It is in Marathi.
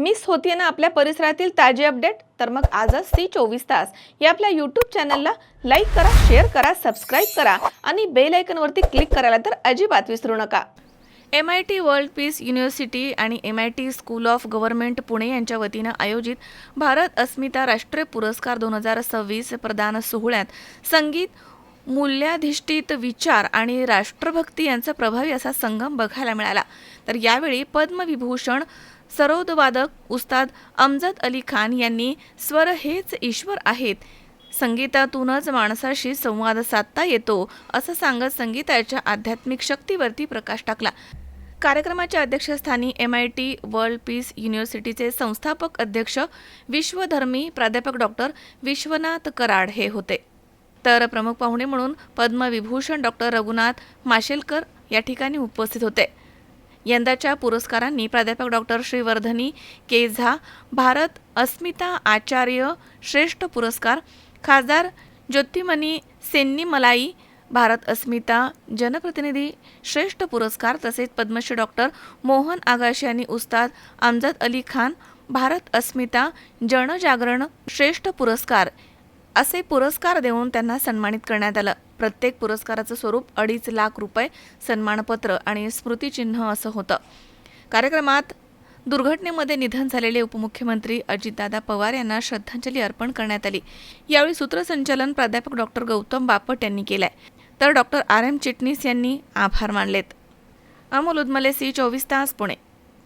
मिस होती ना आपल्या परिसरातील ताजे अपडेट? तर मग आजच सी चोवीस तास. या आपल्या यूट्यूब चॅनलला लाईक करा शेअर करा सबस्क्राईब करा आणि बेल आयकनवरती क्लिक करायला तर अजिबात विसरू नका. M I T World Peace University आणि M I T School of Government Pune यांच्या वतीनं आयोजित भारत अस्मिता राष्ट्रीय पुरस्कार दोन हजार सव्वीस प्रदान सोहळ्यात संगीत मूल्याधिष्ठित विचार आणि राष्ट्रभक्ती यांचा प्रभावी असा संगम बघायला मिळाला. तर यावेळी पद्मविभूषण सरोदवादक उस्ताद अमजद अली खान यांनी स्वर हेच ईश्वर आहेत. संगीतातूनच माणसाशी संवाद साधता येतो असं सांगत संगीताच्या आध्यात्मिक शक्तीवरती प्रकाश टाकला. कार्यक्रमाच्या अध्यक्षस्थानी M I T World Peace युनिव्हर्सिटीचे संस्थापक अध्यक्ष विश्वधर्मी प्राध्यापक डॉक्टर विश्वनाथ कराड हे होते. तर प्रमुख पाहुणे म्हणून पद्मविभूषण डॉक्टर रघुनाथ माशेलकर या ठिकाणी उपस्थित होते. यंदाच्या पुरस्कारांनी प्राध्यापक डॉक्टर श्रीवर्धनी केझा भारत अस्मिता आचार्य श्रेष्ठ पुरस्कार खासदार ज्योतिमणी सेन्नी मलाई भारत अस्मिता जनप्रतिनिधी श्रेष्ठ पुरस्कार तसेच पद्मश्री डॉक्टर मोहन आगाश यांनी उस्ताद अमजद अली खान भारत अस्मिता जनजागरण श्रेष्ठ पुरस्कार असे पुरस्कार देऊन त्यांना सन्मानित करण्यात आलं. प्रत्येक पुरस्काराचं स्वरूप अडीच लाख रुपये सन्मानपत्र आणि स्मृतिचिन्ह असं होतं. कार्यक्रमात दुर्घटनेमध्ये निधन झालेले उपमुख्यमंत्री अजितदादा पवार यांना श्रद्धांजली अर्पण करण्यात आली. यावेळी सूत्रसंचालन प्राध्यापक डॉक्टर गौतम बापट यांनी केलंय. तर डॉक्टर आर एम चिटणीस यांनी आभार मानलेत. अमोल उदमले सी चोवीस तास पुणे.